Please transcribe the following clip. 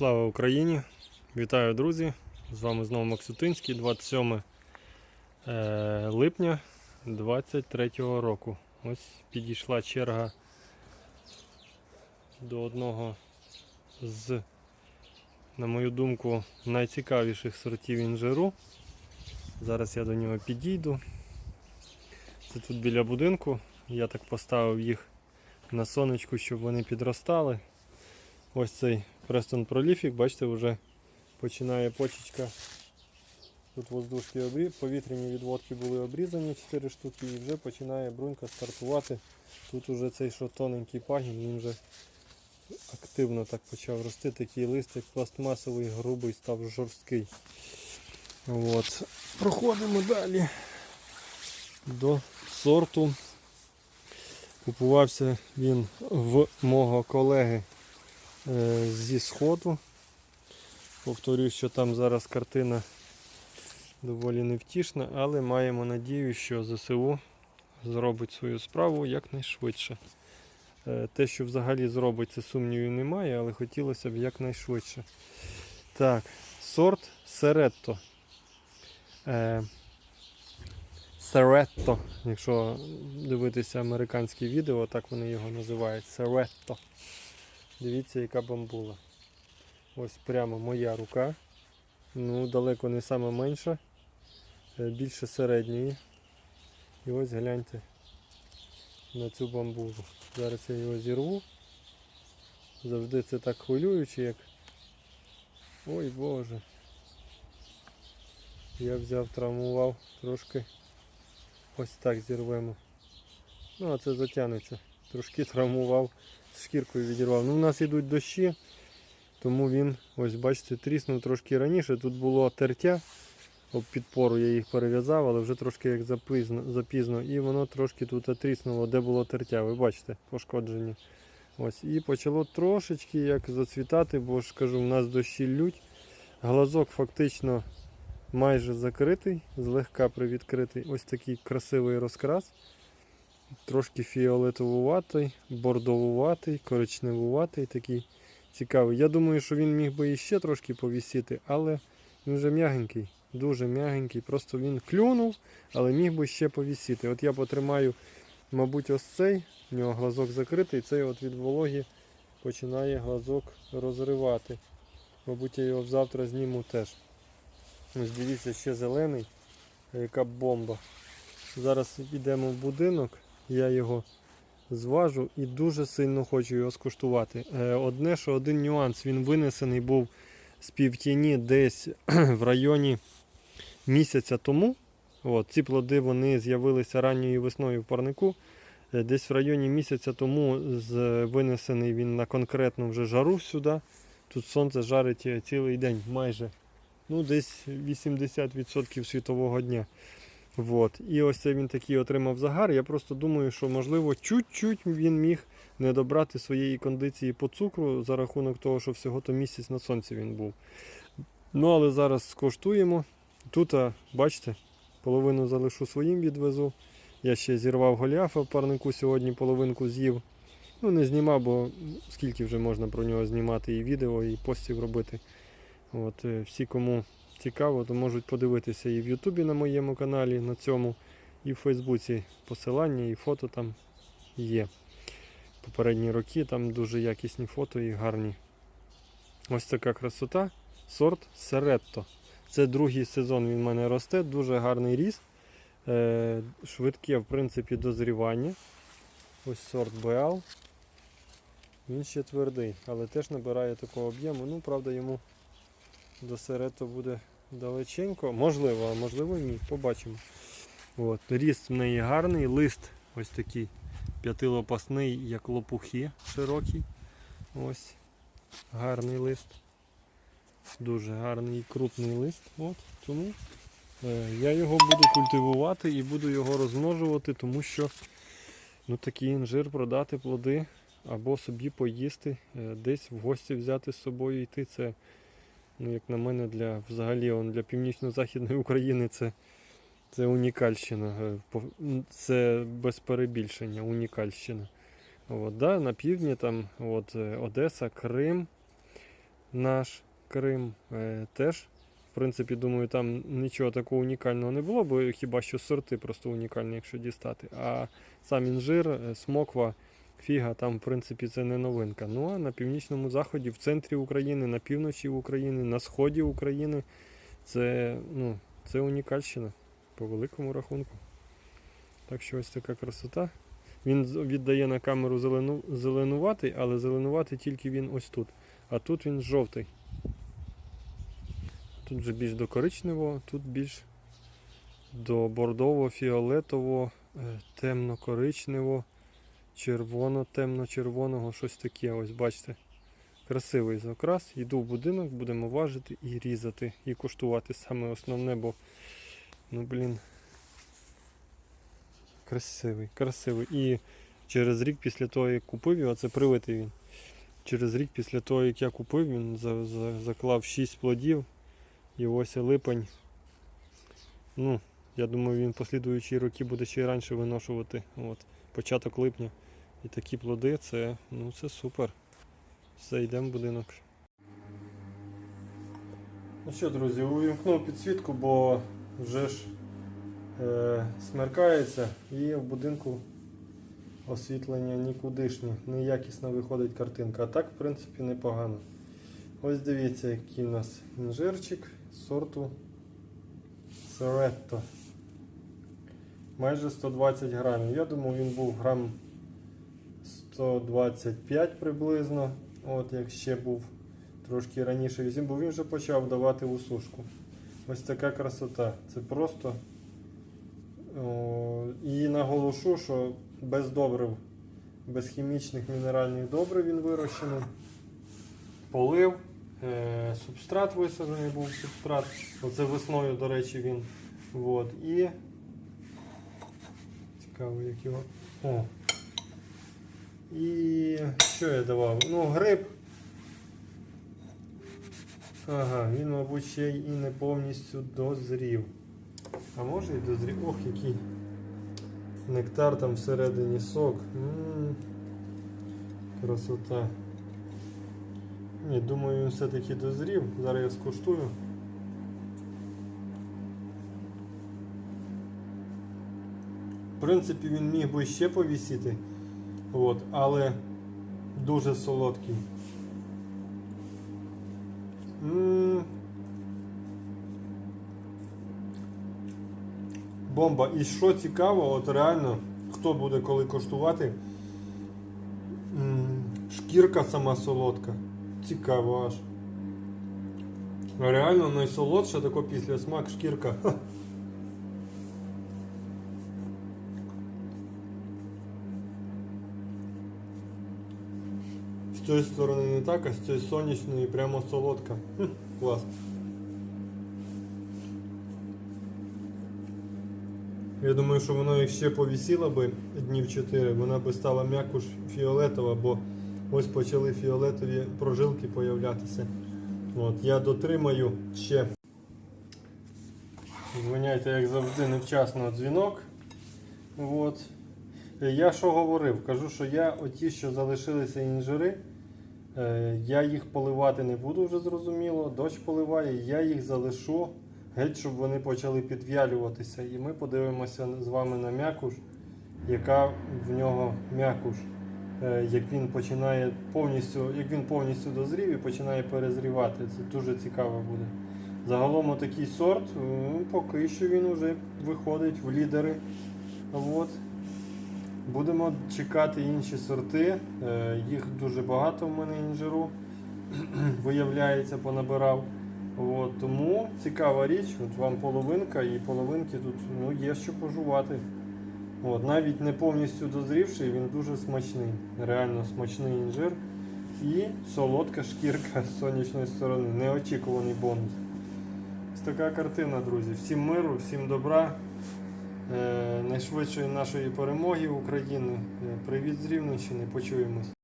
Слава Україні! Вітаю, друзі! З вами знову Максутинський, 27 е, липня 23 року. Ось підійшла черга до одного з, на мою думку, найцікавіших сортів інжиру. Зараз я до нього підійду. Це тут біля будинку. Я так поставив їх на сонечку, щоб вони підростали. Ось цей Престон Проліфік, бачите, вже починає почечка. Тут воздушки обрі... повітряні відводки були обрізані 4 штуки і вже починає брунька стартувати. Тут уже цей що тоненький пагін, він вже активно так почав рости. Такий листик пластмасовий, грубий, став жорсткий. От. Проходимо далі до сорту. Купувався він в мого колеги зі сходу. Повторюю, що там зараз картина доволі невтішна, але маємо надію, що ЗСУ зробить свою справу якнайшвидше. Е, Те, що взагалі зробить, це сумнівів немає, але хотілося б якнайшвидше. Так, сорт Серетто. Е, Серетто, якщо дивитися американські відео, так вони його називають. Серетто. Дивіться, яка бамбула. Ось прямо моя рука. Ну, далеко не сама менша, е, більше середньої. І ось гляньте на цю бамбулу. Зараз я його зірву. Завжди це так хвилююче, як. Ой Боже. Я взяв, травмував трошки. Ось так зірвемо. Ну, а це затягнеться. Трошки травмував, шкіркою відірвав. Ну, у нас йдуть дощі, тому він, ось бачите, тріснув трошки раніше. Тут було тертя, об підпору я їх перев'язав, але вже трошки як запізно, запізно. І воно трошки тут тріснуло, де було тертя. Ви бачите, пошкоджені. Ось. І почало трошечки як зацвітати, бо ж кажу, у нас дощі лють. Глазок фактично майже закритий, злегка привідкритий. Ось такий красивий розкрас. Трошки фіолетовуватий, бордовуватий, коричневуватий, такий цікавий. Я думаю, що він міг би іще трошки повісіти, але він вже м'ягенький, дуже м'ягенький. Просто він клюнув, але міг би ще повісіти. От я потримаю, мабуть, ось цей, у нього глазок закритий, цей от від вологі починає глазок розривати. Мабуть, я його завтра зніму теж. Ось дивіться, ще зелений, яка бомба. Зараз йдемо в будинок, я його зважу і дуже сильно хочу його скуштувати. Е, Одне, що один нюанс, він винесений був з півтіні десь в районі місяця тому. От, ці плоди вони з'явилися ранньою весною в парнику. Е, Десь в районі місяця тому винесений він на конкретну вже жару сюди. Тут сонце жарить е, цілий день майже ну, десь 80% світового дня. Вот. І ось він такий отримав загар. Я просто думаю, що можливо чуть-чуть він міг не добрати своєї кондиції по цукру за рахунок того, що всього-то місяць на сонці він був. Ну, але зараз скоштуємо. Тут, бачите, половину залишу своїм відвезу. Я ще зірвав голіафа в парнику сьогодні, половинку з'їв. Ну, не знімав, бо скільки вже можна про нього знімати і відео, і постів робити. От, е, всі, кому цікаво, то можуть подивитися і в Ютубі на моєму каналі на цьому, і в Фейсбуці посилання, і фото там є. Попередні роки там дуже якісні фото і гарні. Ось така красота. Сорт Серетто. Це другий сезон він в мене росте, дуже гарний ріст. Е, швидке, в принципі, дозрівання. Ось сорт Беал. Він ще твердий, але теж набирає такого об'єму. Ну, правда, йому до серето буде далеченько. Можливо, а можливо ні. Побачимо. От. Ріст в неї гарний, лист ось такий п'ятилопасний, як лопухи широкий. Ось. Гарний лист. Дуже гарний і крупний лист. От. Тому е, я його буду культивувати і буду його розмножувати, тому що ну, такий інжир продати плоди або собі поїсти, е, десь в гості взяти з собою йти. Це ну, як на мене, для взагалі он, для північно-західної України це, це унікальщина. Е, Це без перебільшення, унікальщина. От, да, на півдні там от, е, Одеса, Крим, наш Крим е, теж. В принципі, думаю, там нічого такого унікального не було, бо хіба що сорти просто унікальні, якщо дістати. А сам інжир, е, смоква, фіга, там, в принципі, це не новинка. Ну а на північному заході, в центрі України, на півночі України, на сході України це, ну, це унікальщина по великому рахунку. Так що ось така красота. Він віддає на камеру зелену, зеленуватий, але зеленуватий тільки він ось тут. А тут він жовтий. Тут вже більш до коричневого, тут більш до бордово, фіолетово, е, темно-коричнево, червоно-темно-червоного, щось таке. Ось бачите. Красивий закрас. Йду в будинок, будемо важити і різати, і куштувати саме основне, бо, ну блін, красивий, красивий. І через рік після того, як купив його, це привитий він. Через рік після того, як я купив, він за- за- заклав 6 плодів. І ось липень. Ну, я думаю, він послідуючі роки буде ще й раніше виношувати. От, початок липня. І такі плоди це, ну, це супер. Все, йдемо в будинок. Ну що, друзі, увімкнув підсвітку, бо вже ж е, смеркається і в будинку освітлення нікудишнє, неякісна виходить картинка. А так, в принципі, непогано. Ось дивіться, який у нас інжирчик сорту Соретто. Майже 120 грамів. Я думав, він був грам 125 приблизно. От як ще був трошки раніше візім, бо він вже почав давати у сушку. Ось така красота. Це просто. О, і наголошу, що без добрив, без хімічних мінеральних добрив він вирощений. Полив, е, субстрат висаджений був субстрат. Оце весною, до речі, він. От. І. Цікаво, як його. О. І що я давав? Ну, гриб. Ага, він, мабуть, ще й і не повністю дозрів. А може і дозрів. Ох, який нектар там всередині сок. м Красота. Ні, думаю, він все-таки дозрів. Зараз я скуштую. В принципі, він міг би ще повісіти. От, але дуже солодкий. Бомба. І що цікаво, от реально, хто буде коли коштувати, шкірка сама солодка. Цікаво аж. Реально найсолодша тако після смак шкірка. Цієї сторони не так, а з цієї сонячної прямо солодка. Хм. Я думаю, що воно ще повісіло би днів 4, вона би стала м'якуш фіолетова, бо ось почали фіолетові прожилки появлятися. От, я дотримаю ще. Звиняйте, як завжди, невчасно дзвінок. От. Я що говорив? Кажу, що я оті, що залишилися інжири, я їх поливати не буду вже зрозуміло. Дощ поливає, я їх залишу геть, щоб вони почали підв'ялюватися. І ми подивимося з вами на м'якуш, яка в нього м'якуш. Е, Як він починає повністю, як він повністю дозрів і починає перезрівати. Це дуже цікаво буде. Загалом такий сорт, поки що він вже виходить в лідери. От. Будемо чекати інші сорти. Е, Їх дуже багато в мене інжиру. Виявляється, понабирав. От, тому цікава річ, от вам половинка і половинки тут ну, є що пожувати. От, навіть не повністю дозрівший, він дуже смачний. Реально смачний інжир. І солодка шкірка з сонячної сторони. Неочікуваний бонус. Ось така картина, друзі. Всім миру, всім добра. Е, найшвидшої нашої перемоги України. Е, Привіт з Рівненщини, почуємось.